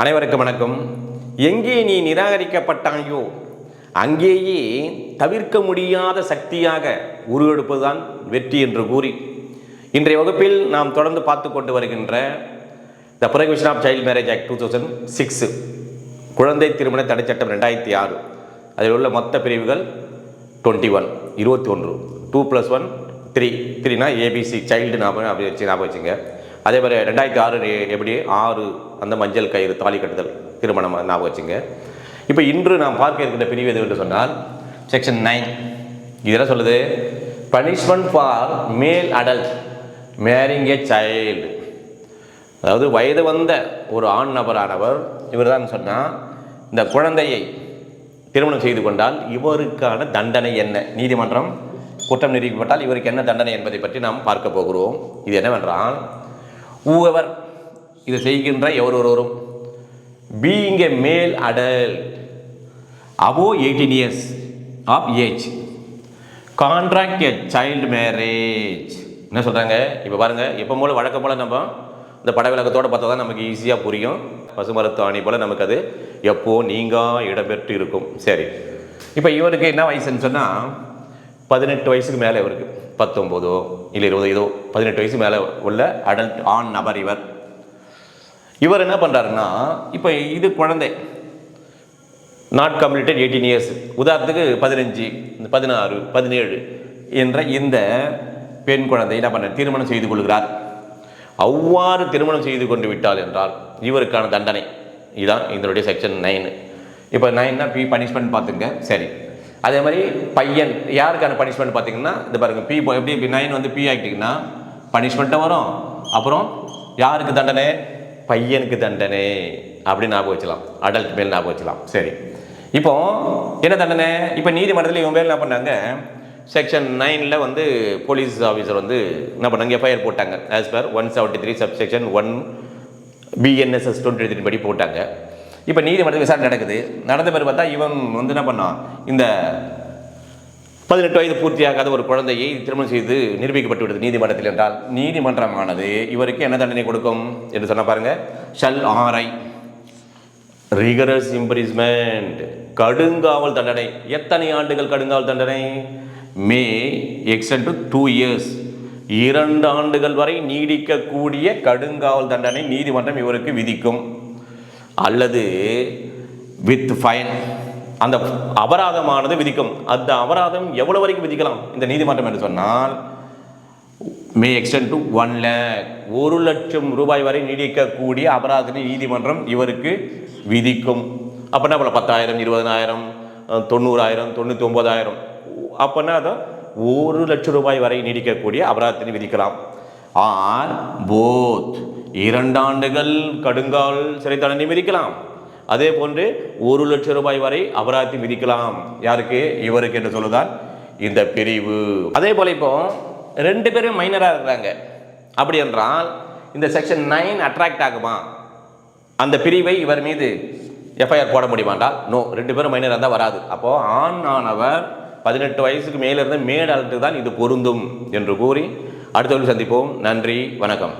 அனைவருக்கும் வணக்கம். எங்கே நீ நிராகரிக்கப்பட்டாயோ அங்கேயே தவிர்க்க முடியாத சக்தியாக உருவெடுப்பதுதான் வெற்றி என்று கூறி இன்றைய வகுப்பில் நாம் தொடர்ந்து பார்த்து கொண்டு வருகின்ற the prohibition of child marriage act two thousand six குழந்தை திருமண தடைச்சட்டம் ரெண்டாயிரத்தி ஆறு அதில் உள்ள மொத்த பிரிவுகள் டுவெண்ட்டி ஒன் இருபத்தி ஒன்று டூ ப்ளஸ் ஒன் த்ரீ த்ரீனா ஏபிசி சைல்டு ஞாபகம் அப்படி வச்சு ஞாபகம் வச்சுங்க. அதே மாதிரி ரெண்டாயிரத்தி ஆறு எப்படி ஆறு அந்த மஞ்சள் கயிறு தாலி கட்டுதல் திருமணம் ஞாபகம் வச்சுங்க. இப்போ இன்று நாம் பார்க்க இருக்கின்ற பிரிவு எது என்று சொன்னால் செக்ஷன் நைன் இதெல்லாம் சொல்லுது punishment for male adult marrying a child அதாவது வயது வந்த ஒரு ஆண் நபரானவர் இவர் தான் சொன்னால் இந்த குழந்தையை திருமணம் செய்து கொண்டால் இவருக்கான தண்டனை என்ன? நீதிமன்றம் குற்றம் நிரூபிக்கப்பட்டால் இவருக்கு என்ன தண்டனை என்பதை பற்றி நாம் பார்க்க போகிறோம். இது என்னவென்றால் ஊவர் இதை செய்கின்ற எவர் ஒருவரும் being a male adult above eighteen years of age contract a child marriage. என்ன சொல்கிறாங்க இப்போ பாருங்கள் எப்போ போல் வழக்கம் போல் நம்ம இந்த பட விளக்கத்தோடு பார்த்தா தான் நமக்கு ஈஸியாக புரியும். பசுமரத்தாணி போல் நமக்கு அது எப்போது நீங்கா இடம்பெற்று இருக்கும் சரி. இப்போ இவருக்கு என்ன வயசுன்னு சொன்னால் பதினெட்டு வயசுக்கு மேலே இவருக்கு. பத்தொம்போதோ இல்லை இருபதோ ஏதோ பதினெட்டு வயசு மேலே உள்ள அடல்ட் ஆண் நபர் இவர். இவர் என்ன பண்ணுறாருன்னா இப்போ இது குழந்தை. நாட் கம்ப்ளீட்டட் எயிட்டீன் இயர்ஸ் உதாரணத்துக்கு பதினஞ்சு பதினாறு பதினேழு என்ற இந்த பெண் குழந்தை என்ன பண்ண திருமணம் செய்து கொள்கிறார். அவ்வாறு திருமணம் செய்து கொண்டு விட்டால் என்றால் இவருக்கான தண்டனை. இதுதான் இதனுடைய செக்ஷன் நைன் இப்போ நைன்னா பி பனிஷ்மெண்ட் பார்த்துங்க. சரி. அதே மாதிரி பையன் யாருக்கான பனிஷ்மெண்ட் பார்த்தீங்கன்னா இந்த பாருங்கள் பி எப்படி நைன் வந்து பி ஆகிட்டிங்கன்னா பனிஷ்மெண்ட்டும் வரும். அப்புறம் யாருக்கு தண்டனை? பையனுக்கு தண்டனை. அப்படின்னு ஞாபகம் வச்சலாம் அடல்ட் மேல் ஞாபகம் வச்சலாம் சரி. இப்போ என்ன தண்டனை? இப்போ நீதிமன்றத்தில் இவங்க மேல் என்ன பண்ணாங்க? செக்ஷன் நைனில் வந்து போலீஸ் ஆஃபீஸர் வந்து என்ன பண்ணாங்க? எஃப்ஐஆர் போட்டாங்க. As per one seventy three sub section one BNSS twenty three படி போட்டாங்க. இப்போ நீதிமன்றத்தில் விசாரணை நடக்குது. நடந்த பிறகு பார்த்தா இவன் வந்து என்ன பண்ணான்? இந்த பதினெட்டு வயது பூர்த்தியாகாத ஒரு குழந்தையை திருமணம் செய்து நிரூபிக்கப்பட்டு விடுது நீதிமன்றத்தில் என்றால். நீதிமன்றமானது இவருக்கு என்ன தண்டனை கொடுக்கும் என்று சொன்ன பாருங்க. ஷல் ஆரை ரிகரஸ் இம்ப்ரிஸ்மெண்ட் கடுங்காவல் தண்டனை. எத்தனை ஆண்டுகள் கடுங்காவல் தண்டனை? May extend to two years இரண்டு ஆண்டுகள் வரை நீடிக்கக்கூடிய கடுங்காவல் தண்டனை நீதிமன்றம் இவருக்கு விதிக்கும். அல்லது வித் ஃபைன் அந்த அபராதமானது விதிக்கும். அந்த அபராதம் எவ்வளோ வரைக்கும் விதிக்கலாம்? இந்த நீதிமன்றம் என்று சொன்னால் may extend to one lakh ஒரு லட்சம் ரூபாய் வரை நீடிக்கக்கூடிய அபராதத்தை நீதிமன்றம் இவருக்கு விதிக்கும். அப்படின்னா போல பத்தாயிரம் இருபதனாயிரம் தொண்ணூறாயிரம் தொண்ணூற்றி ஒம்பதாயிரம் அப்படின்னா அதை ஒரு லட்சம் ரூபாய் வரை நீடிக்கக்கூடிய அபராதத்தை விதிக்கலாம். ஆர் போத் இரண்டாண்டுகள் கடுங்கால் சிறை தண்டனை விதிக்கலாம். அதே போன்று ஒரு லட்சம் ரூபாய் வரை அபராதி விதிக்கலாம். யாருக்கு? இவருக்கு என்று சொல்லுதான் இந்த பிரிவு. அதே போல இப்போ ரெண்டு பேரும் மைனராக இருக்கிறாங்க. அப்படி என்றால் இந்த செக்ஷன் நைன் அட்ராக்ட் ஆகுமா? அந்த பிரிவை இவர் மீது எஃப்ஐஆர் போட முடியுமாண்டால் நோ ரெண்டு பேரும் மைனராக இருந்தால் வராது. அப்போது ஆண் ஆனவர் பதினெட்டு வயசுக்கு மேலே இருந்த மேல் தான் இது பொருந்தும் என்று கூறி அடுத்த சந்திப்போம். நன்றி வணக்கம்.